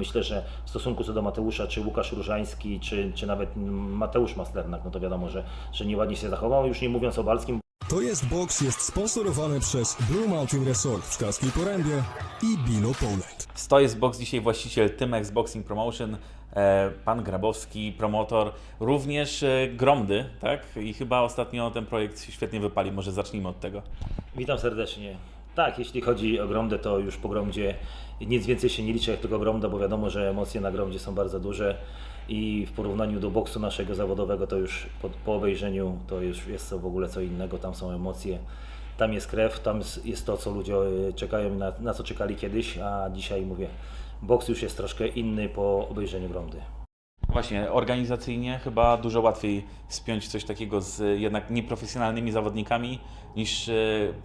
myślę, że w stosunku co do Mateusza, czy Łukasz Różański, czy, czy nawet Mateusz Masternak, no to wiadomo, że, że nieładnie się zachował, już nie mówiąc o Balskim, To jest box jest sponsorowany przez Blue Mountain Resort w Szklarskiej Porębie i Bino Poland. To jest box dzisiaj właściciel Tymex Boxing Promotion, e, pan Grabowski, promotor, również e, Gromdy, tak? I chyba ostatnio ten projekt się świetnie wypali, może zacznijmy od tego. Witam serdecznie. Tak, jeśli chodzi o Gromdę, to już po Gromdzie nic więcej się nie liczy jak tylko Gromda, bo wiadomo, że emocje na Gromdzie są bardzo duże i w porównaniu do boksu naszego zawodowego, to już po, po obejrzeniu to już jest to w ogóle co innego, tam są emocje, tam jest krew, tam jest- to, co ludzie e, czekają, na, na co czekali kiedyś, a dzisiaj mówię, boks już jest troszkę inny po obejrzeniu Gromdy. Właśnie, organizacyjnie chyba dużo łatwiej spiąć coś takiego z jednak nieprofesjonalnymi zawodnikami, niż e,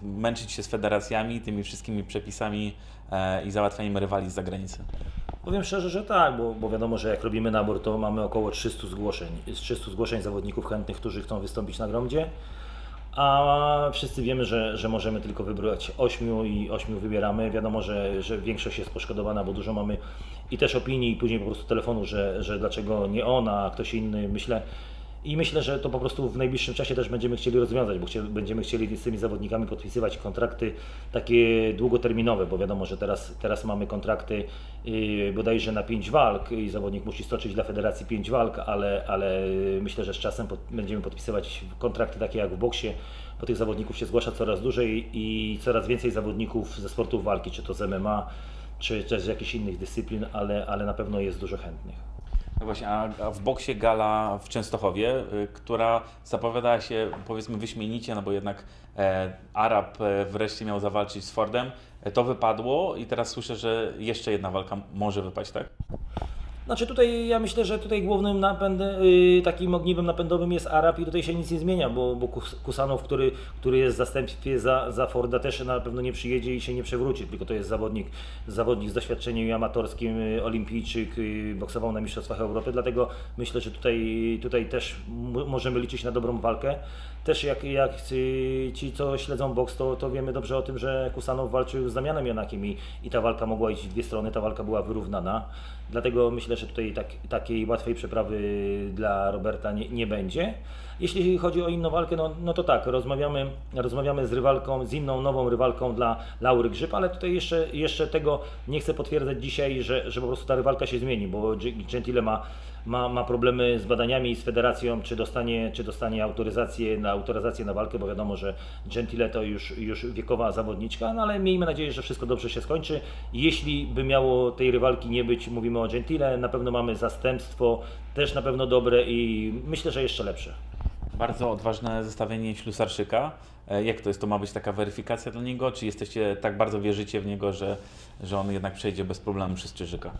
męczyć się z federacjami, tymi wszystkimi przepisami e, i załatwianiem rywali z zagranicy. Powiem szczerze, że tak, bo, bo wiadomo, że jak robimy nabór, to mamy około 300 zgłoszeń. Z 300 zgłoszeń zawodników chętnych, którzy chcą wystąpić na gromdzie, a wszyscy wiemy, że, że możemy tylko wybrać 8 i 8 wybieramy. Wiadomo, że, że większość jest poszkodowana, bo dużo mamy i też opinii, i później po prostu telefonu, że, że dlaczego nie ona, a ktoś inny. Myślę, i myślę, że to po prostu w najbliższym czasie też będziemy chcieli rozwiązać, bo chcie, będziemy chcieli z tymi zawodnikami podpisywać kontrakty takie długoterminowe, bo wiadomo, że teraz, teraz mamy kontrakty yy, bodajże na 5 walk i zawodnik musi stoczyć dla federacji 5 walk, ale, ale myślę, że z czasem pod, będziemy podpisywać kontrakty takie jak w boksie, bo tych zawodników się zgłasza coraz dłużej i coraz więcej zawodników ze sportów walki, czy to z MMA, czy też z jakichś innych dyscyplin, ale, ale na pewno jest dużo chętnych. No właśnie, a, w boksie gala w Częstochowie, y, która zapowiadała się powiedzmy wyśmienicie, no bo jednak e, Arab e, wreszcie miał zawalczyć z Fordem, e, to wypadło i teraz słyszę, że jeszcze jedna walka może wypaść, tak? Znaczy tutaj ja myślę, że tutaj głównym napędem, yy, takim ogniwem napędowym jest Arab i tutaj się nic nie zmienia, bo, bo Kus- Kusanow, który, który jest w zastępstwie za, za Forda też na pewno nie przyjedzie i się nie przewróci, tylko to jest zawodnik, zawodnik z doświadczeniem amatorskim, yy, olimpijczyk, yy, boksował na Mistrzostwach Europy, dlatego myślę, że tutaj, tutaj też możemy liczyć na dobrą walkę. Też jak, jak ci, ci, co śledzą boks, to, to wiemy dobrze o tym, że Kusanow walczył z Damianem Janakiem i, i ta walka mogła iść w dwie strony, ta walka była wyrównana. Dlatego myślę, że tutaj tak, takiej łatwej przeprawy dla Roberta nie, nie będzie. Jeśli chodzi o inną walkę, no, no to tak, rozmawiamy, rozmawiamy z rywalką, z inną nową rywalką dla Laury Grzyb, ale tutaj jeszcze, jeszcze tego nie chcę potwierdzać dzisiaj, że, że po prostu ta rywalka się zmieni, bo Gentile ma, ma, ma problemy z badaniami z federacją, czy dostanie, czy dostanie autoryzację na, autoryzację na walkę, bo wiadomo, że Gentile to już, już wiekowa zawodniczka, no ale miejmy nadzieję, że wszystko dobrze się skończy. Jeśli by miało tej rywalki nie być, mówimy o Gentile, na pewno mamy zastępstwo, też na pewno dobre i myślę, że jeszcze lepsze. Bardzo odważne zestawienie ślusarszyka. E, Jak to jest? To ma być taka weryfikacja dla niego? Czy jesteście tak bardzo wierzycie w niego, że, że on jednak przejdzie bez problemu przez Czyżyka?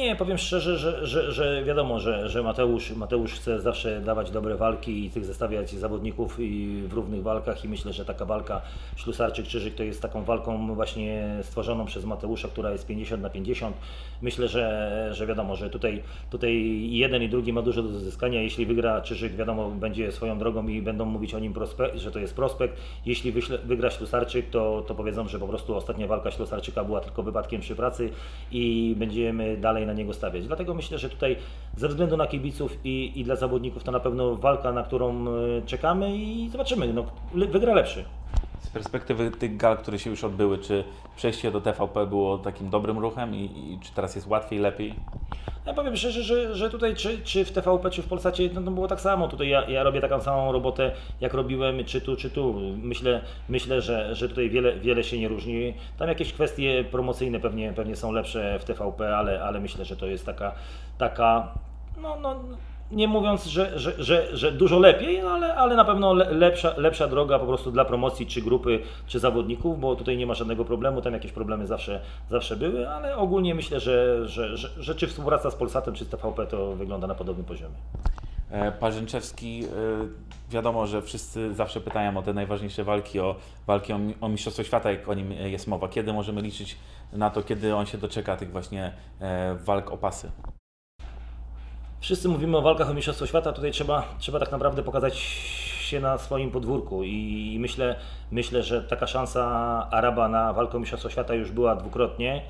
Nie, powiem szczerze, że, że, że wiadomo, że, że Mateusz, Mateusz chce zawsze dawać dobre walki i tych zestawiać zawodników i w równych walkach i myślę, że taka walka Ślusarczyk-Czyżyk to jest taką walką właśnie stworzoną przez Mateusza, która jest 50 na 50. Myślę, że, że wiadomo, że tutaj, tutaj jeden i drugi ma dużo do zyskania. Jeśli wygra Czyżyk, wiadomo, będzie swoją drogą i będą mówić o nim, że to jest prospekt. Jeśli wygra Ślusarczyk, to, to powiedzą, że po prostu ostatnia walka Ślusarczyka była tylko wypadkiem przy pracy i będziemy dalej na niego stawiać. Dlatego myślę, że tutaj ze względu na kibiców i, i dla zawodników to na pewno walka, na którą e, czekamy i zobaczymy. No, wygra lepszy. Z perspektywy tych gal, które się już odbyły, czy przejście do TVP było takim dobrym ruchem i, i czy teraz jest łatwiej, lepiej? Ja powiem szczerze, że, że tutaj czy, czy w TVP, czy w Polsacie, no to było tak samo. Tutaj ja, ja robię taką samą robotę, jak robiłem czy tu, czy tu. Myślę, myślę że, że tutaj wiele, wiele się nie różni. Tam jakieś kwestie promocyjne pewnie, pewnie są lepsze w TVP, ale, ale myślę, że to jest taka, taka no, no, nie mówiąc, że, że, że, że dużo lepiej, no ale, ale na pewno le, lepsza, lepsza droga po prostu dla promocji czy grupy, czy zawodników, bo tutaj nie ma żadnego problemu, tam jakieś problemy zawsze, zawsze były, ale ogólnie myślę, że, że, że, że czy współpraca z Polsatem, czy z TVP to wygląda na podobnym poziomie. E, Parzęczewski, e, wiadomo, że wszyscy zawsze pytają o te najważniejsze walki, o walki o, mi- o Mistrzostwo Świata, jak o nim e, jest mowa. Kiedy możemy liczyć na to, kiedy on się doczeka tych właśnie walk o pasy? Wszyscy mówimy o walkach o Mistrzostwo Świata, tutaj trzeba, trzeba tak naprawdę pokazać się na swoim podwórku i myślę, myślę, że taka szansa Araba na walkę o Mistrzostwo Świata już była dwukrotnie.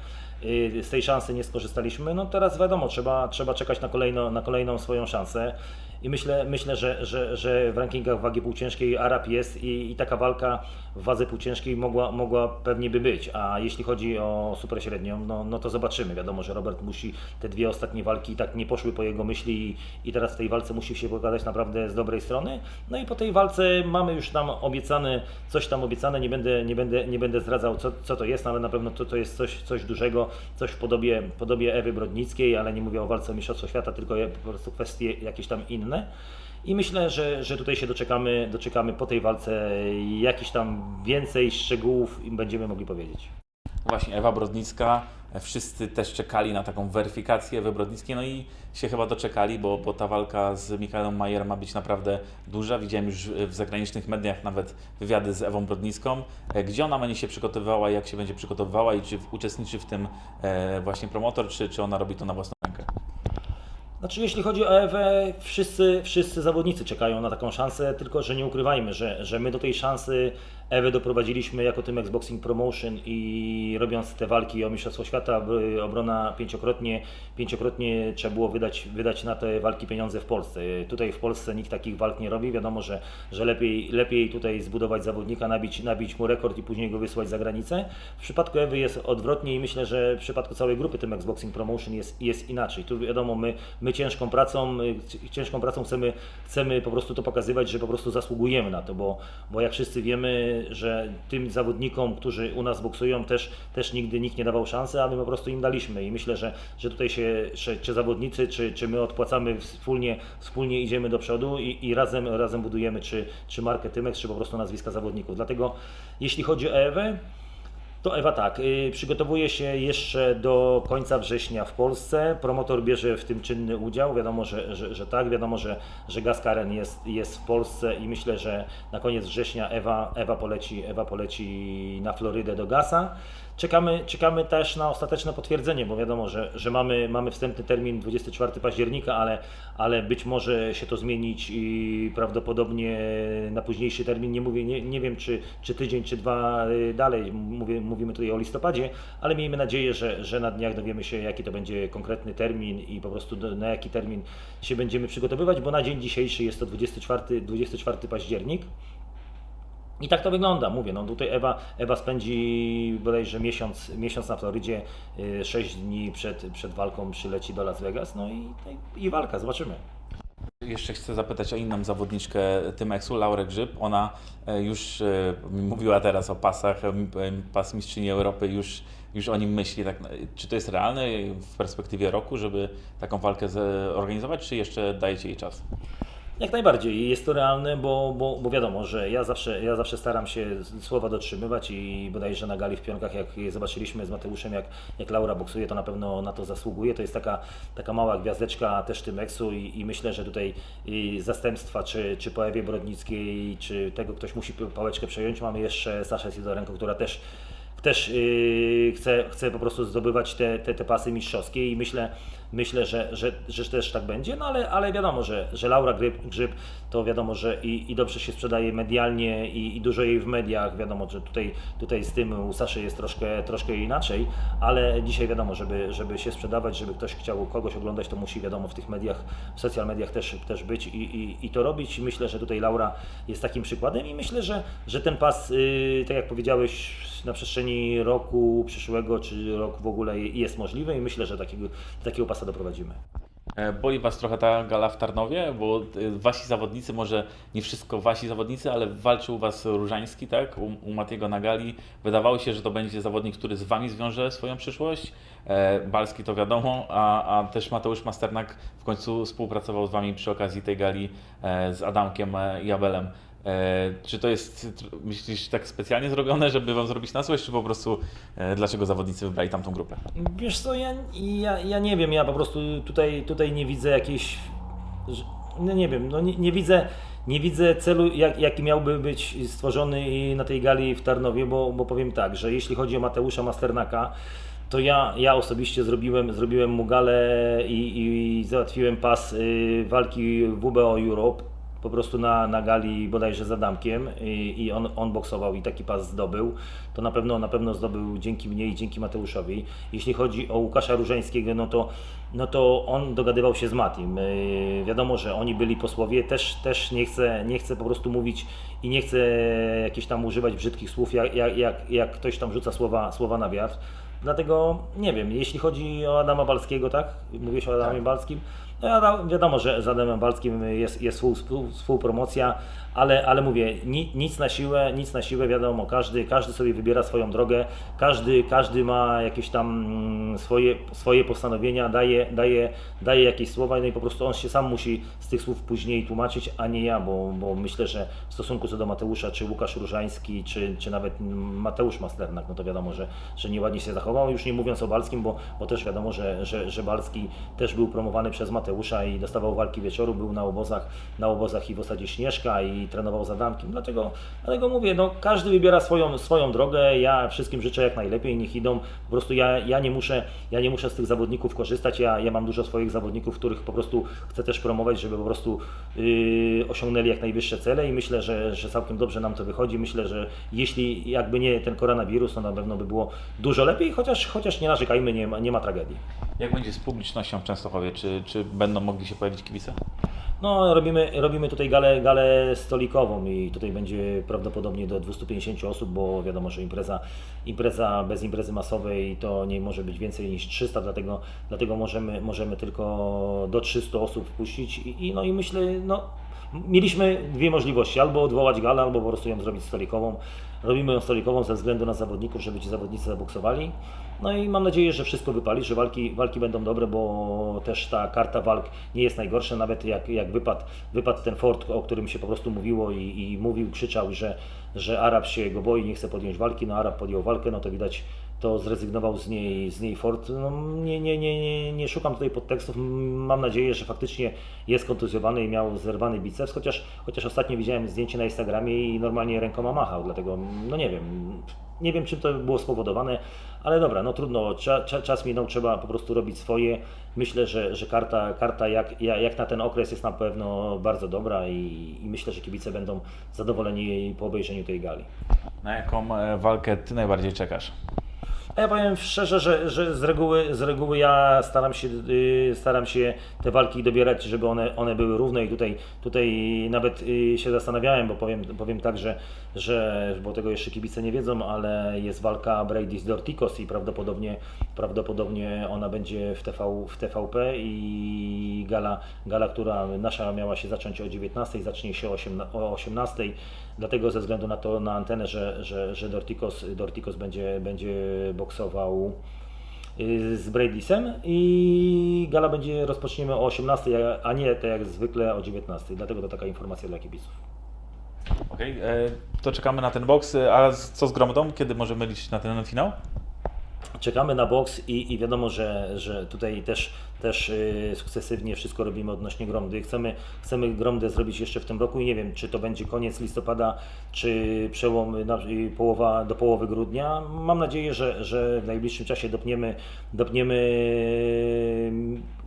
y, z tej szansy nie skorzystaliśmy. No teraz wiadomo, trzeba, trzeba czekać na, kolejno, na kolejną swoją szansę. I myślę, myślę że, że, że w rankingach wagi półciężkiej Arab jest i, i taka walka w wadze półciężkiej mogła, mogła pewnie by być. A jeśli chodzi o super średnią, no, no to zobaczymy. Wiadomo, że Robert musi te dwie ostatnie walki tak nie poszły po jego myśli i, i teraz w tej walce musi się pokazać naprawdę z dobrej strony. No i po tej walce mamy już tam obiecane, coś tam obiecane, nie będę, nie będę, nie będę zdradzał co, co to jest, ale na pewno to, to jest coś, coś dużego, coś w podobie, podobie Ewy Brodnickiej, ale nie mówię o walce o Mistrzostwo Świata, tylko po prostu kwestie jakieś tam inne. I myślę, że, że tutaj się doczekamy, doczekamy po tej walce jakichś tam więcej szczegółów i będziemy mogli powiedzieć. Właśnie Ewa Brodnicka, wszyscy też czekali na taką weryfikację Ewy Brodnickiej, no i się chyba doczekali, bo, bo ta walka z Michaelem Majerem ma być naprawdę duża. Widziałem już w zagranicznych mediach nawet wywiady z Ewą Brodnicką, e, gdzie ona będzie się przygotowywała, jak się będzie przygotowywała i czy uczestniczy w tym e, właśnie promotor, czy, czy ona robi to na własną. Znaczy, jeśli chodzi o Ewę, wszyscy, wszyscy zawodnicy czekają na taką szansę, tylko że nie ukrywajmy, że, że my do tej szansy Ewę doprowadziliśmy jako tym Xboxing Promotion i robiąc te walki o Mistrzostwo Świata, obrona pięciokrotnie, pięciokrotnie trzeba było wydać, wydać na te walki pieniądze w Polsce. Tutaj w Polsce nikt takich walk nie robi, wiadomo, że, że lepiej, lepiej tutaj zbudować zawodnika, nabić, nabić mu rekord i później go wysłać za granicę. W przypadku Ewy jest odwrotnie i myślę, że w przypadku całej grupy tym Xboxing Promotion jest, jest inaczej. Tu wiadomo, my, my ciężką pracą, ciężką pracą chcemy, chcemy po prostu to pokazywać, że po prostu zasługujemy na to, bo, bo jak wszyscy wiemy, że tym zawodnikom, którzy u nas boksują też, też nigdy nikt nie dawał szansy, a my po prostu im daliśmy i myślę, że, że tutaj się, że, czy zawodnicy, czy, czy my odpłacamy wspólnie, wspólnie idziemy do przodu i, i razem, razem budujemy czy, czy markę Tymex, czy po prostu nazwiska zawodników. Dlatego jeśli chodzi o Ewę, to Ewa tak, y, przygotowuje się jeszcze do końca września w Polsce. Promotor bierze w tym czynny udział. Wiadomo, że, że, że tak, wiadomo, że, że Gaskaren jest, jest w Polsce i myślę, że na koniec września Ewa, Ewa, poleci, Ewa poleci na Florydę do Gasa. Czekamy, czekamy też na ostateczne potwierdzenie, bo wiadomo, że, że mamy, mamy wstępny termin 24 października, ale, ale być może się to zmienić i prawdopodobnie na późniejszy termin. Nie mówię, nie, nie wiem czy, czy tydzień, czy dwa y, dalej. Mówię, mówimy tutaj o listopadzie, ale miejmy nadzieję, że, że na dniach dowiemy się, jaki to będzie konkretny termin i po prostu do, na jaki termin się będziemy przygotowywać, bo na dzień dzisiejszy jest to 24, 24 październik. I tak to wygląda, mówię, no tutaj Ewa, Ewa spędzi bodajże miesiąc, miesiąc na Florydzie, 6 dni przed, przed walką przyleci do Las Vegas, no i, i walka, zobaczymy. Jeszcze chcę zapytać o inną zawodniczkę Tymexu, Laurę Grzyb. Ona e, już e, mówiła teraz o pasach, e, pas mistrzyni Europy, już, już o nim myśli. Tak, czy to jest realne w perspektywie roku, żeby taką walkę zorganizować, czy jeszcze dajecie jej czas? Jak najbardziej jest to realne, bo, bo, bo wiadomo, że ja zawsze, ja zawsze staram się słowa dotrzymywać i bodajże na gali w Pionkach, jak zobaczyliśmy z Mateuszem, jak, jak Laura boksuje, to na pewno na to zasługuje. To jest taka, taka mała gwiazdeczka też Tymeksu i, i myślę, że tutaj zastępstwa, czy, czy po Ewie Brodnickiej, czy tego ktoś musi pałeczkę przejąć. Mamy jeszcze Saszę Sidorenko, która też też yy, chce, chce po prostu zdobywać te, te, te pasy mistrzowskie i myślę, myślę że, że, że też tak będzie, no ale, ale wiadomo, że, że Laura Grzyb, Grzyb to wiadomo, że i, i dobrze się sprzedaje medialnie i, i dużo jej w mediach, wiadomo, że tutaj, tutaj z tym u Saszy jest troszkę, troszkę inaczej, ale dzisiaj wiadomo, żeby, żeby się sprzedawać, żeby ktoś chciał kogoś oglądać, to musi wiadomo w tych mediach, w social mediach też, też być i, i, i to robić. Myślę, że tutaj Laura jest takim przykładem i myślę, że, że ten pas, yy, tak jak powiedziałeś, na przestrzeni roku przyszłego, czy rok w ogóle jest możliwy i myślę, że takiego, takiego pasa doprowadzimy. E, Boli Was trochę ta gala w Tarnowie, bo e, Wasi zawodnicy, może nie wszystko Wasi zawodnicy, ale walczył Was Różański, tak? U, u Matiego na gali. Wydawało się, że to będzie zawodnik, który z Wami zwiąże swoją przyszłość. E, Balski to wiadomo, a, a też Mateusz Masternak w końcu współpracował z Wami przy okazji tej gali z Adamkiem e, i Abelem. E, czy to jest, myślisz, tak specjalnie zrobione, żeby Wam zrobić na złość, czy po prostu e, dlaczego zawodnicy wybrali tamtą grupę? Wiesz co, ja, ja, ja nie wiem, ja po prostu tutaj, tutaj nie widzę jakiejś, no nie wiem, no nie, nie widzę, nie widzę celu, jak, jaki miałby być stworzony na tej gali w Tarnowie, bo, bo powiem tak, że jeśli chodzi o Mateusza Masternaka, to ja, ja osobiście zrobiłem, zrobiłem mu galę i, i załatwiłem pas y, walki WBO Europe po prostu na, na gali bodajże z Adamkiem i, i on, on boksował i taki pas zdobył, to na pewno na pewno zdobył dzięki mnie i dzięki Mateuszowi. Jeśli chodzi o Łukasza Różańskiego, no to, no to on dogadywał się z Matim. Wiadomo, że oni byli posłowie, też, też nie, chcę, nie chcę po prostu mówić i nie chcę jakieś tam używać brzydkich słów, jak, jak, jak, ktoś tam rzuca słowa, słowa na wiatr. Dlatego nie wiem, jeśli chodzi o Adama Balskiego, tak? Mówisz o Adamie Balskim. No ja- wiadomo, że z Adamem Balskim jest, jest współ, współ, współpromocja, ale, ale mówię, ni, nic na siłę, nic na siłę, wiadomo, każdy, każdy sobie wybiera swoją drogę, każdy, każdy ma jakieś tam mm, swoje, swoje postanowienia, daje, daje, daje jakieś słowa no i po prostu on się sam musi z tych słów później tłumaczyć, a nie ja, bo, bo myślę, że w stosunku co do Mateusza, czy Łukasz Różański, czy, czy nawet Mateusz Masternak, no to wiadomo, że, że nieładnie się zachował, już nie mówiąc o Balskim, bo, bo też wiadomo, że, że, że Balski też był promowany przez Mateusza i dostawał walki wieczoru, był na obozach, na obozach i w osadzie Śnieżka i trenował z Adamkiem. Dlatego, dlatego mówię, no każdy wybiera swoją, swoją drogę, ja wszystkim życzę jak najlepiej, niech idą, po prostu ja, ja, nie, muszę, ja nie muszę z tych zawodników korzystać, ja, ja mam dużo swoich zawodników, których po prostu chcę też promować, żeby po prostu yy, osiągnęli jak najwyższe cele i myślę, że, że całkiem dobrze nam to wychodzi. Myślę, że jeśli jakby nie ten koronawirus, to na pewno by było dużo lepiej, chociaż, chociaż nie narzekajmy, nie ma, nie ma tragedii. Jak będzie z publicznością w Częstochowie? Czy, czy będą mogli się pojawić kibice? No, robimy, robimy tutaj galę, galę stolikową i tutaj będzie prawdopodobnie do 250 osób, bo wiadomo, że impreza, impreza bez imprezy masowej to nie może być więcej niż 300, dlatego, dlatego możemy, możemy tylko do 300 osób wpuścić i, i, no i myślę, no, mieliśmy dwie możliwości, albo odwołać galę, albo po prostu ją zrobić stolikową. Robimy ją stolikową ze względu na zawodników, żeby ci zawodnicy zaboksowali. No i mam nadzieję, że wszystko wypali, że walki, walki będą dobre, bo też ta karta walk nie jest najgorsza, nawet jak, jak wypadł, wypadł ten Ford, o którym się po prostu mówiło i, i mówił, krzyczał, że, że Arab się go boi, nie chce podjąć walki, no Arab podjął walkę, no to widać, to zrezygnował z niej, z niej Ford. No, nie, nie, nie, nie, nie szukam tutaj podtekstów, mam nadzieję, że faktycznie jest kontuzjowany i miał zerwany biceps, chociaż, chociaż ostatnio widziałem zdjęcie na Instagramie i normalnie rękoma machał, dlatego no nie wiem, nie wiem, czym to było spowodowane, ale dobra, no trudno, cza, cza, czas minął, trzeba po prostu robić swoje. Myślę, że, że karta, karta jak, jak na ten okres jest na pewno bardzo dobra i, i myślę, że kibice będą zadowoleni po obejrzeniu tej gali. Na jaką e, walkę Ty najbardziej czekasz? Ja powiem szczerze, że, że z, reguły, z reguły ja staram się, y, staram się te walki dobierać, żeby one, one były równe i tutaj, tutaj nawet y, się zastanawiałem, bo powiem, powiem tak, że, że, bo tego jeszcze kibice nie wiedzą, ale jest walka Brady z Dorticos i prawdopodobnie, prawdopodobnie ona będzie w, TV, w TVP i gala, gala, która nasza miała się zacząć o 19, zacznie się o 18, o 18 dlatego ze względu na to, na antenę, że, że, że Dorticos, Dorticos będzie, będzie boksował y, z Bradysem i gala będzie rozpoczniemy o 18, a nie tak jak zwykle o 19. Dlatego to taka informacja dla kibiców. Okej, e, to czekamy na ten boks. E, A co z Gromodą? Kiedy możemy liczyć na ten finał? Czekamy na boks i, i wiadomo, że, że tutaj też, też yy, sukcesywnie wszystko robimy odnośnie Gromdy. Chcemy, chcemy Gromdę zrobić jeszcze w tym roku i nie wiem, czy to będzie koniec listopada, czy przełom y, y, połowa, do połowy grudnia. Mam nadzieję, że, że w najbliższym czasie dopniemy, dopniemy, y,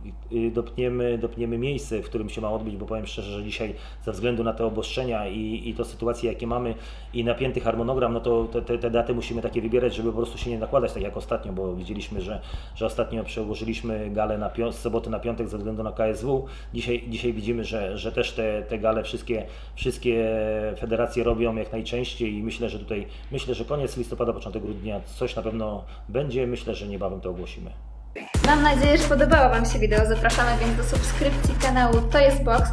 dopniemy, dopniemy miejsce, w którym się ma odbyć, bo powiem szczerze, że dzisiaj ze względu na te obostrzenia i, i to sytuacje, jakie mamy i napięty harmonogram, no to te, te, daty musimy takie wybierać, żeby po prostu się nie nakładać tak jak ostatnio, bo widzieliśmy, że, że ostatnio przełożyliśmy galę na pią- z soboty na piątek ze względu na KSW. Dzisiaj, dzisiaj widzimy, że, że też te, te gale wszystkie, wszystkie federacje robią jak najczęściej i myślę, że tutaj myślę, że koniec listopada, początek grudnia coś na pewno będzie. Myślę, że niebawem to ogłosimy. Mam nadzieję, że podobało Wam się wideo. Zapraszamy więc do subskrypcji kanału To jest Box.